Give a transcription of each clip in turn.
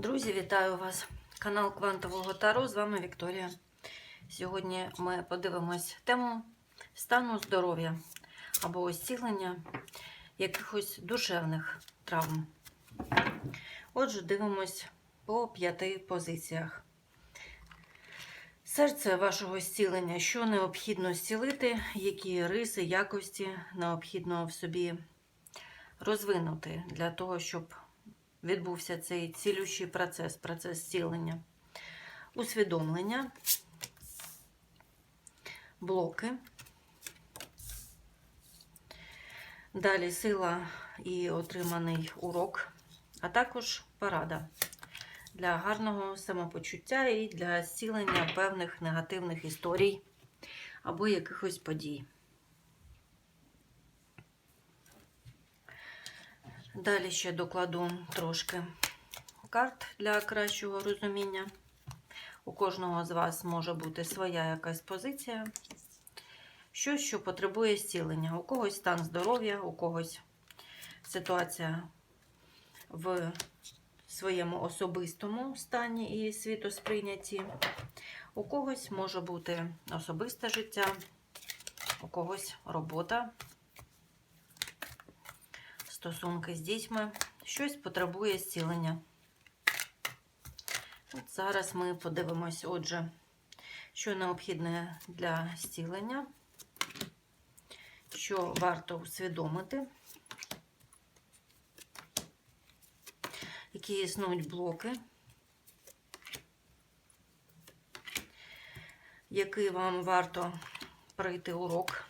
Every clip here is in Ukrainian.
Друзі, вітаю вас! Канал Квантового Таро. З вами Вікторія. Сьогодні ми подивимось тему стану здоров'я або зцілення якихось душевних травм. Отже, дивимось по п'яти позиціях. Серце вашого зцілення, що необхідно зцілити, які риси, якості необхідно в собі розвинути для того, щоб відбувся цей цілющий процес, процес зцілення, усвідомлення, блоки. Далі сила і отриманий урок, а також порада для гарного самопочуття і для зцілення певних негативних історій або якихось подій. Далі ще докладу трошки карт для кращого розуміння. У кожного з вас може бути своя якась позиція. Щось, що потребує зцілення. У когось стан здоров'я, у когось ситуація в своєму особистому стані і світосприйнятті. У когось може бути особисте життя, у когось робота стосунки з дітьми, щось потребує зцілення. От зараз ми подивимось, отже, що необхідне для зцілення, що варто усвідомити, які існують блоки, який вам варто пройти урок,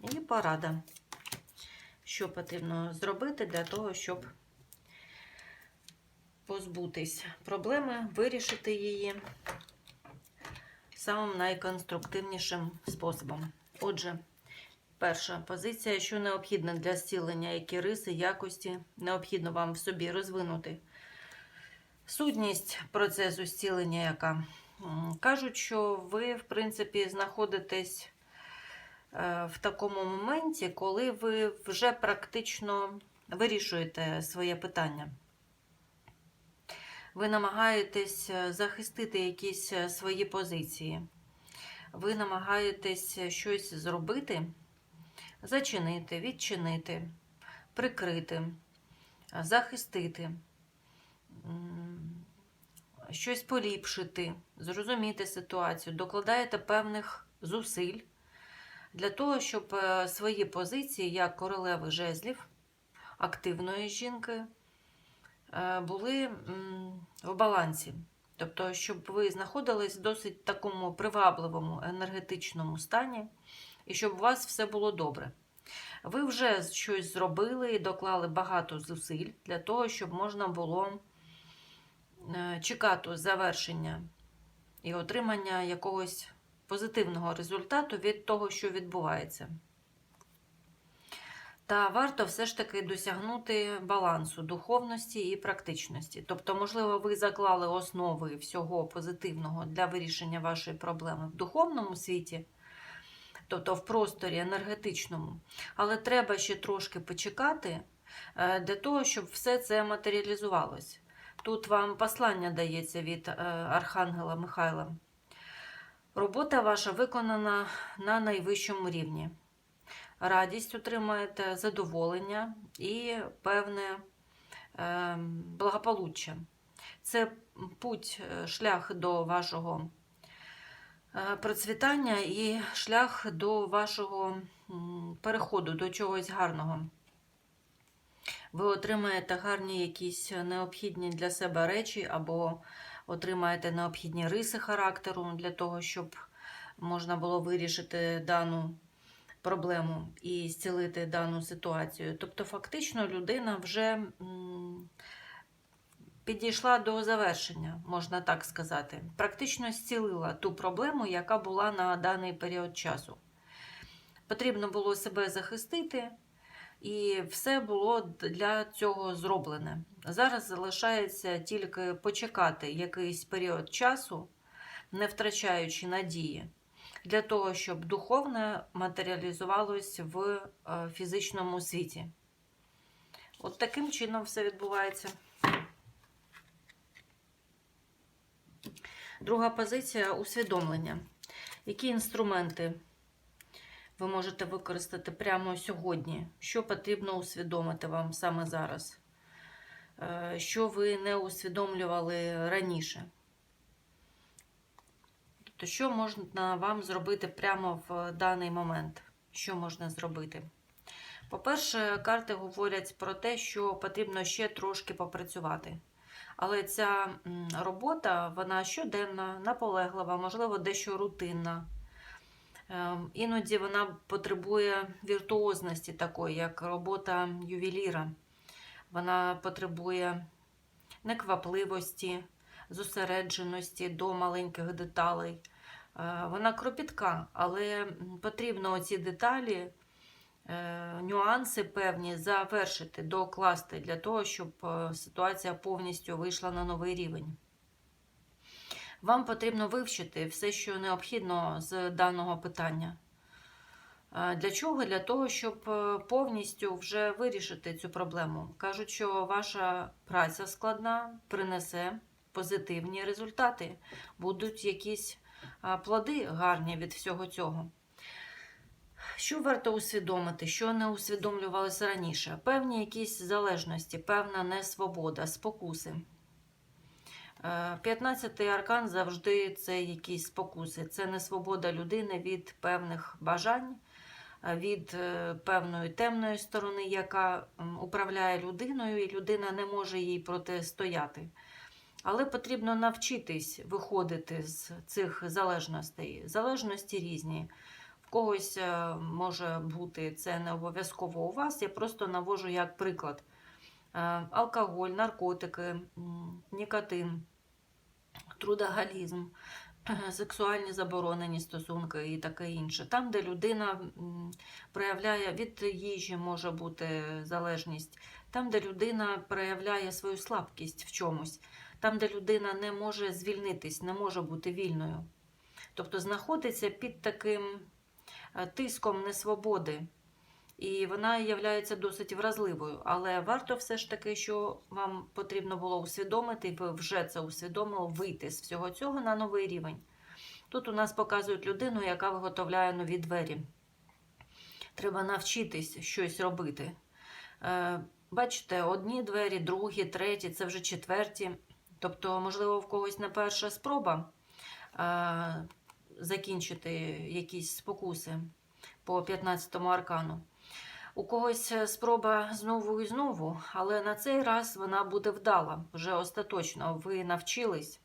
і порада що потрібно зробити для того, щоб позбутись проблеми, вирішити її самим найконструктивнішим способом. Отже, перша позиція, що необхідно для зцілення, які риси, якості, необхідно вам в собі розвинути. Сутність процесу зцілення, яка кажуть, що ви, в принципі, знаходитесь в такому моменті, коли ви вже практично вирішуєте своє питання. Ви намагаєтесь захистити якісь свої позиції. Ви намагаєтесь щось зробити, зачинити, відчинити, прикрити, захистити, щось поліпшити, зрозуміти ситуацію, докладаєте певних зусиль для того, щоб е, свої позиції, як королеви жезлів, активної жінки, е, були в балансі. Тобто, щоб ви знаходились в досить такому привабливому енергетичному стані, і щоб у вас все було добре. Ви вже щось зробили і доклали багато зусиль для того, щоб можна було е, чекати завершення і отримання якогось позитивного результату від того, що відбувається. Та варто все ж таки досягнути балансу духовності і практичності. Тобто, можливо, ви заклали основи всього позитивного для вирішення вашої проблеми в духовному світі, тобто в просторі енергетичному, але треба ще трошки почекати е, для того, щоб все це матеріалізувалось. Тут вам послання дається від е, Архангела Михайла. Робота ваша виконана на найвищому рівні. Радість отримаєте, задоволення і певне е, благополуччя. Це путь, е, шлях до вашого е, процвітання і шлях до вашого переходу, до чогось гарного. Ви отримаєте гарні якісь необхідні для себе речі або отримаєте необхідні риси характеру для того, щоб можна було вирішити дану проблему і зцілити дану ситуацію. Тобто, фактично, людина вже підійшла до завершення, можна так сказати. Практично зцілила ту проблему, яка була на даний період часу. Потрібно було себе захистити. І все було для цього зроблене. Зараз залишається тільки почекати якийсь період часу, не втрачаючи надії, для того, щоб духовне матеріалізувалось в е, фізичному світі. От таким чином все відбувається. Друга позиція усвідомлення. Які інструменти ви можете використати прямо сьогодні? Що потрібно усвідомити вам саме зараз? Е, Що ви не усвідомлювали раніше? Тобто, що можна вам зробити прямо в даний момент? Що можна зробити? По-перше, карти говорять про те, що потрібно ще трошки попрацювати. Але ця робота, вона щоденна, наполеглива, можливо, дещо рутинна. Ем, Іноді вона потребує віртуозності такої, як робота ювеліра. Вона потребує неквапливості, зосередженості до маленьких деталей. Е, Вона кропітка, але потрібно оці деталі, е, нюанси певні завершити, докласти для того, щоб е, ситуація повністю вийшла на новий рівень. Вам потрібно вивчити все, що необхідно з даного питання. Для чого? Для того, щоб е, повністю вже вирішити цю проблему. Кажуть, що ваша праця складна принесе позитивні результати, будуть якісь плоди гарні від всього цього. Що варто усвідомити, що не усвідомлювалося раніше? Певні якісь залежності, певна несвобода, спокуси. 15-й аркан завжди це якісь спокуси. Це не свобода людини від певних бажань, е, від е, певної темної сторони, яка управляє людиною, і людина не може їй протистояти. Але потрібно навчитись виходити з цих залежностей. Залежності різні. В когось е, може бути це не обов'язково у вас. Я просто навожу як приклад: Е, алкоголь, наркотики, нікотин, трудоголізм, сексуальні заборонені стосунки і таке інше. Там, де людина проявляє від їжі, може бути залежність, там, де людина проявляє свою слабкість в чомусь, там, де людина не може звільнитись, не може бути вільною. Тобто знаходиться під таким е, тиском несвободи. І вона є досить вразливою. Але варто все ж таки, що вам потрібно було усвідомити, і ви вже це усвідомили, вийти з всього цього на новий рівень. Тут у нас показують людину, яка виготовляє нові двері. Треба навчитись щось робити. Е, Бачите, одні двері, другі, треті, це вже четверті. Тобто, можливо, в когось не перша спроба е, закінчити якісь спокуси по 15-му аркану. У когось е, спроба знову і знову, але на цей раз вона буде вдала, вже остаточно. Ви навчились,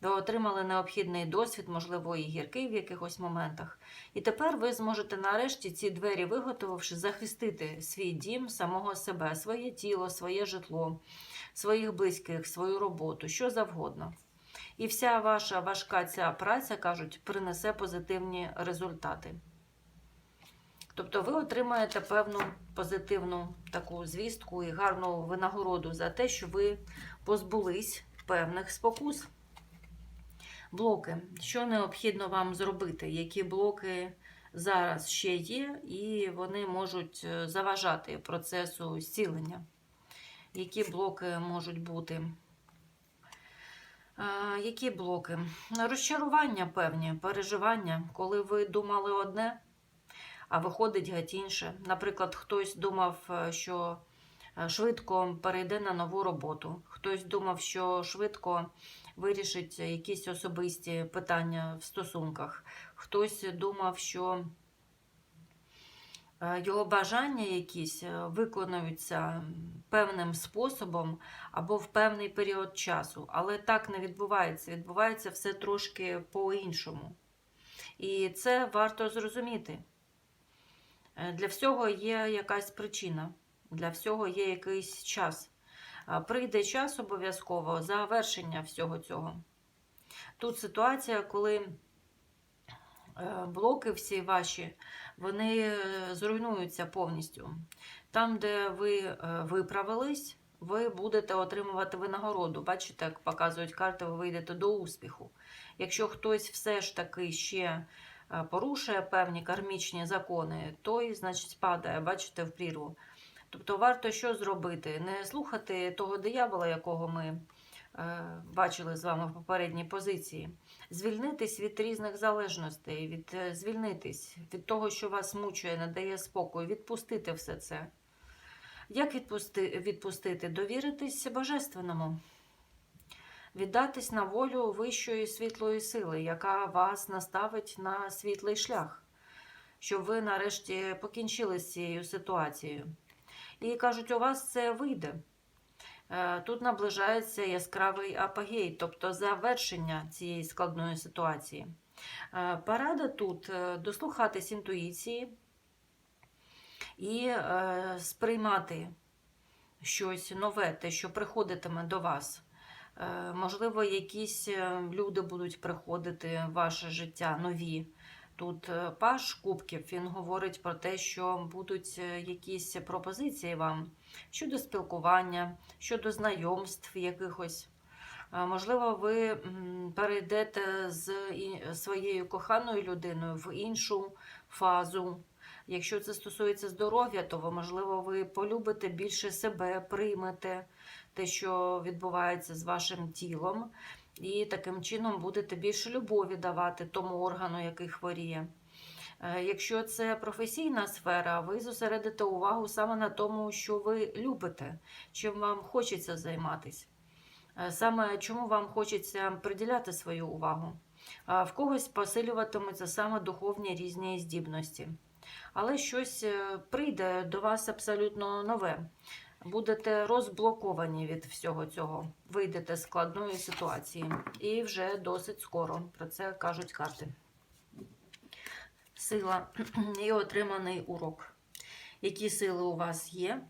ви отримали необхідний досвід, можливо, і гіркий в якихось моментах. І тепер ви зможете нарешті ці двері, виготовивши, захистити свій дім, самого себе, своє тіло, своє житло, своїх близьких, свою роботу, що завгодно. І вся ваша важка ця праця, кажуть, принесе позитивні результати. Тобто ви отримаєте певну позитивну таку звістку і гарну винагороду за те, що ви позбулись певних спокус. Блоки. Що необхідно вам зробити? Які блоки зараз ще є, і вони можуть е, заважати процесу зцілення? Які блоки можуть бути? А, які блоки? Розчарування певні, переживання, коли ви думали одне а виходить геть інше. Наприклад, хтось думав, е, що е, швидко перейде на нову роботу, хтось думав, що швидко вирішить якісь особисті питання в стосунках, хтось думав, що е, його бажання якісь виконуються певним способом або в певний період часу. Але так не відбувається. Відбувається все трошки по-іншому. І це варто зрозуміти. Е, Для всього є якась причина, для всього є якийсь час. Прийде час обов'язково завершення всього цього. Тут ситуація, коли е, блоки всі ваші, вони е, зруйнуються повністю. Там, де ви виправились, ви будете отримувати винагороду. Бачите, як показують карти, ви вийдете до успіху. Якщо хтось все ж таки ще порушує певні кармічні закони, той, значить, падає, бачите, в прірву. Тобто варто що зробити? Не слухати того диявола, якого ми е, бачили з вами в попередній позиції. Звільнитись від різних залежностей, від, е, звільнитись від того, що вас мучує, не дає спокою, відпустити все це. Як відпусти, відпустити? Довіритись Божественному, віддатись на волю вищої світлої сили, яка вас наставить на світлий шлях, щоб ви нарешті покінчили з цією ситуацією. І кажуть, у вас це вийде. Е, Тут наближається яскравий апогей, тобто завершення цієї складної ситуації. Е, Порада тут е, дослухатись інтуїції і сприймати щось нове, те, що приходитиме до вас. Е, Можливо, якісь е, люди будуть приходити в ваше життя нові. Тут е, паш кубків він говорить про те, що будуть якісь пропозиції вам щодо спілкування, щодо знайомств якихось. Можливо, ви перейдете з своєю коханою людиною в іншу фазу. Якщо це стосується здоров'я, то можливо, ви полюбите більше себе, приймете те, що відбувається з вашим тілом, і таким чином будете більше любові давати тому органу, який хворіє. Е, Якщо це професійна сфера, ви зосередите увагу саме на тому, що ви любите, чим вам хочеться займатися. Е, Саме чому вам хочеться приділяти свою увагу. В когось посилюватимуться саме духовні різні здібності. Але щось е, прийде до вас абсолютно нове. Будете розблоковані від всього цього, вийдете з складної ситуації. І вже досить скоро про це кажуть карти. Сила і отриманий урок. Які сили у вас є?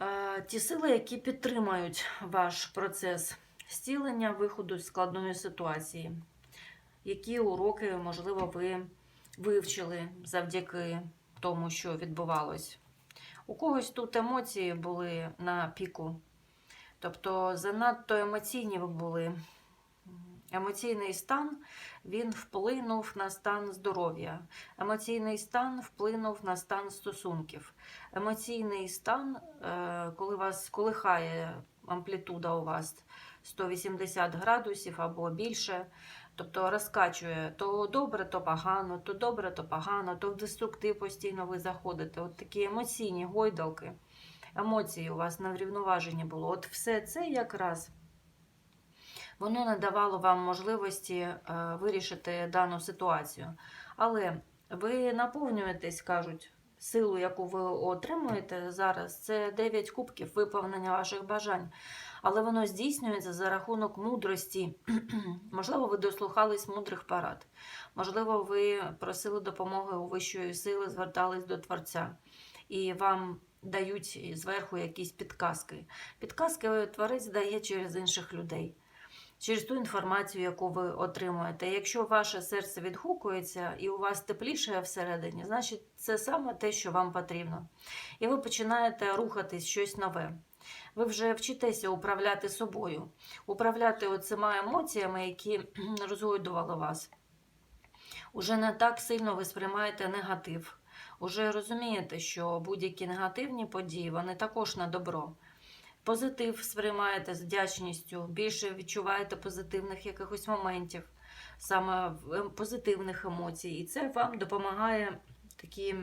Е, Ті сили, які підтримають ваш процес зцілення, виходу з складної ситуації. Які уроки, можливо, ви вивчили завдяки тому, що відбувалось? У когось тут емоції були на піку. Тобто занадто емоційні були. Емоційний стан він вплинув на стан здоров'я. Емоційний стан вплинув на стан стосунків. Емоційний стан, е, коли вас колихає амплітуда у вас 180 градусів або більше, тобто розкачує то добре, то погано, то добре, то погано, то в деструктив постійно ви заходите. От такі емоційні гойдалки, емоції у вас на врівноваженні було. От все це якраз воно не давало вам можливості е, вирішити дану ситуацію. Але ви наповнюєтесь, кажуть, силу, яку ви отримуєте зараз, це 9 кубків виповнення ваших бажань. Але воно здійснюється за рахунок мудрості. Можливо, ви дослухались мудрих порад. Можливо, ви просили допомоги у вищої сили, звертались до Творця. І вам дають зверху якісь підказки. Підказки творець дає через інших людей через ту інформацію, яку ви отримуєте. Якщо ваше серце відгукується і у вас тепліше всередині, значить це саме те, що вам потрібно. І ви починаєте рухатись щось нове. Ви вже вчитеся управляти собою, управляти оцими емоціями, які розгойдували вас. Уже не так сильно ви сприймаєте негатив. Уже розумієте, що будь-які негативні події вони також на добро. Позитив сприймаєте з вдячністю, більше відчуваєте позитивних якихось моментів, саме ем, позитивних емоцій. І це вам допомагає такі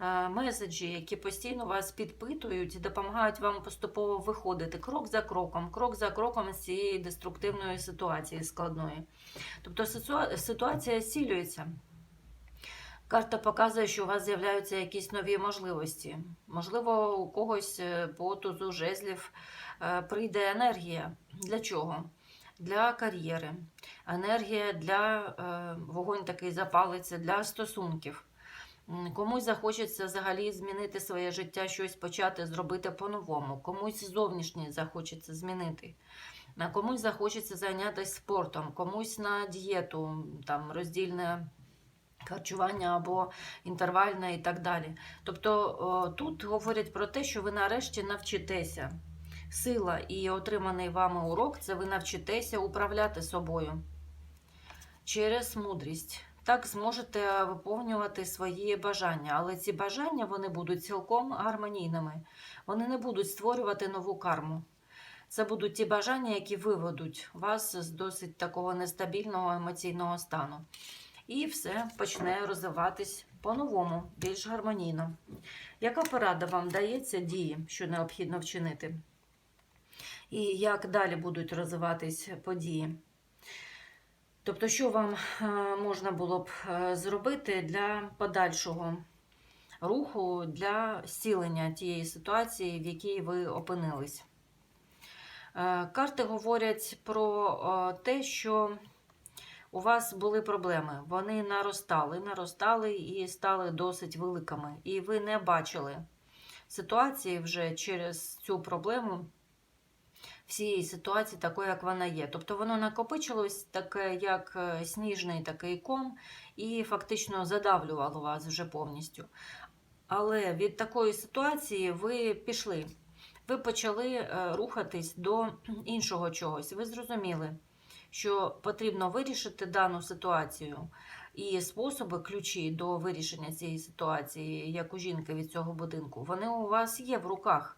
е, меседжі, які постійно вас підпитують і допомагають вам поступово виходити крок за кроком, крок за кроком з цієї деструктивної ситуації складної. Тобто ситуація зцілюється. Карта показує, що у вас з'являються якісь нові можливості. Можливо, у когось е, по тузу жезлів е, прийде енергія. Для чого? Для кар'єри. Енергія для е, вогонь такий запалиться, для стосунків. Комусь захочеться взагалі змінити своє життя, щось почати зробити по-новому. Комусь зовнішнє захочеться змінити. Комусь захочеться зайнятися спортом, комусь на дієту, там роздільне харчування або інтервальне і так далі. Тобто тут говорять про те, що ви нарешті навчитеся. Сила і отриманий вами урок це ви навчитеся управляти собою через мудрість. Так зможете виповнювати свої бажання, але ці бажання вони будуть цілком гармонійними. Вони не будуть створювати нову карму. Це будуть ті бажання, які виведуть вас з досить такого нестабільного емоційного стану. І все почне розвиватись по-новому, більш гармонійно. Яка порада вам дається дії, що необхідно вчинити? І як далі будуть розвиватись події? Тобто, що вам е, можна було б е, зробити для подальшого руху, для зцілення тієї ситуації, в якій ви опинились? Е, Карти говорять про те, що у вас були проблеми. Вони наростали, наростали і стали досить великими. І ви не бачили ситуації вже через цю проблему всієї ситуації такою, як вона є. Тобто воно накопичилось таке, як е, сніжний такий ком, і фактично задавлювало вас вже повністю. Але від такої ситуації ви пішли. Ви почали е, рухатись до іншого чогось. Ви зрозуміли, що потрібно вирішити дану ситуацію. І способи, ключі до вирішення цієї ситуації, як у жінки від цього будинку, вони у вас є в руках.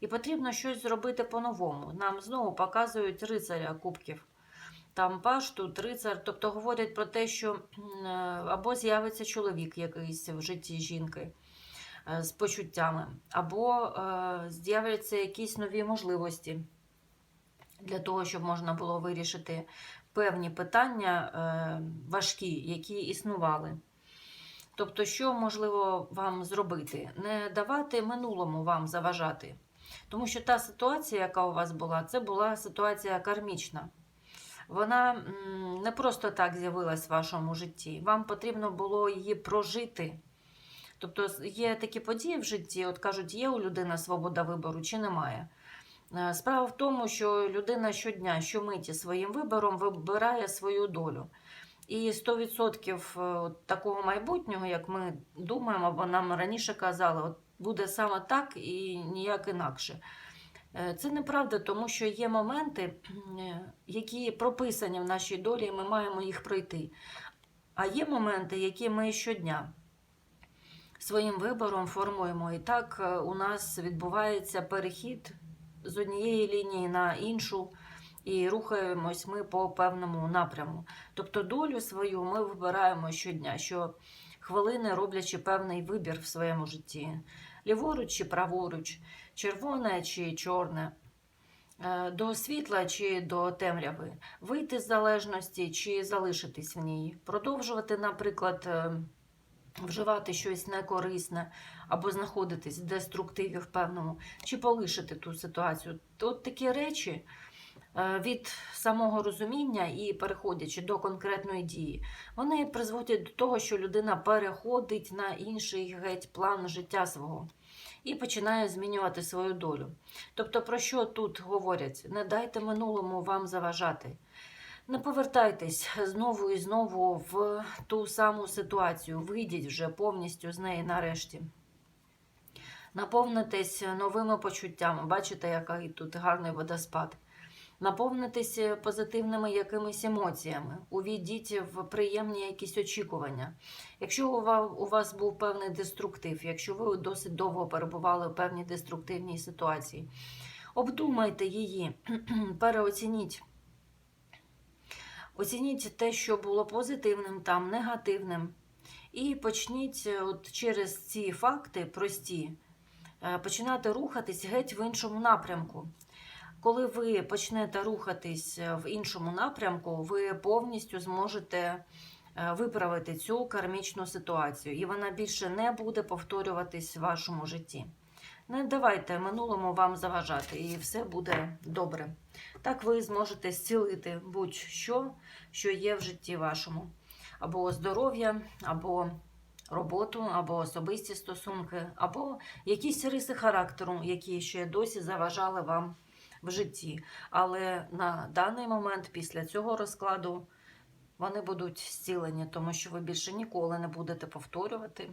І потрібно щось зробити по-новому. Нам знову показують рицаря кубків. Там паш, тут рицар. Тобто говорять про те, що е, або з'явиться чоловік якийсь в житті жінки е, з почуттями, або е, з'являться якісь нові можливості для того, щоб можна було вирішити певні питання е, важкі, які існували. Тобто, що можливо вам зробити? Не давати минулому вам заважати. Тому що та ситуація, яка у вас була, це була ситуація кармічна. Вона не просто так з'явилась в вашому житті. Вам потрібно було її прожити. Тобто є такі події в житті, от кажуть, є у людини свобода вибору чи немає. Е, Справа в тому, що людина щодня, щомиті своїм вибором вибирає свою долю. І 100% такого майбутнього, як ми думаємо, або нам раніше казали, от буде саме так і ніяк інакше. Е, Це неправда, тому що є моменти, е, які прописані в нашій долі, і ми маємо їх пройти. А є моменти, які ми щодня своїм вибором формуємо. І так е, у нас відбувається перехід з однієї лінії на іншу, і рухаємось ми по певному напряму. Тобто долю свою ми вибираємо щодня, що хвилини роблячи певний вибір в своєму житті. Ліворуч чи праворуч, червоне чи чорне, е, до світла чи до темряви, вийти з залежності чи залишитись в ній, продовжувати, наприклад, е, вживати щось некорисне або знаходитись в деструктиві в певному, чи полишити ту ситуацію. От такі речі е, від самого розуміння і переходячи до конкретної дії, вони призводять до того, що людина переходить на інший геть план життя свого і починає змінювати свою долю. Тобто, про що тут говорять? Не дайте минулому вам заважати. Не повертайтесь знову і знову в ту саму ситуацію. Вийдіть вже повністю з неї нарешті. Наповнитесь новими почуттями. Бачите, який тут гарний водоспад. Наповнитесь позитивними якимись емоціями. Увійдіть в приємні якісь очікування. Якщо у вас був певний деструктив, якщо ви досить довго перебували в певній деструктивній ситуації, обдумайте її, переоцініть. Оцініть те, що було позитивним, там, негативним. І почніть е, от через ці факти прості е, починати рухатись геть в іншому напрямку. Коли ви почнете рухатись е, в іншому напрямку, ви повністю зможете виправити цю кармічну ситуацію, і вона більше не буде повторюватись в вашому житті. Не давайте минулому вам заважати, і все буде добре. Так ви зможете зцілити будь-що, що є в житті вашому. Або здоров'я, або роботу, або особисті стосунки, або якісь риси характеру, які ще досі заважали вам в житті. Але на даний момент, після цього розкладу, вони будуть зцілені, тому що ви більше ніколи не будете повторювати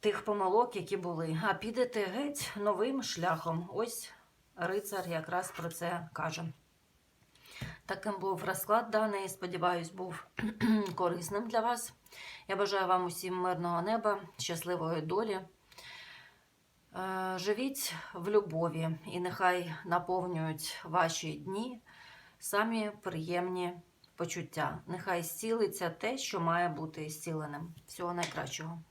тих помилок, які були, а підете геть новим шляхом. Ось рицар якраз про це каже. Таким був розклад даний. Сподіваюсь, був корисним для вас. Я бажаю вам усім мирного неба, щасливої долі. Е, Живіть в любові, і нехай наповнюють ваші дні самі приємні почуття. Нехай зцілиться те, що має бути зціленим. Всього найкращого.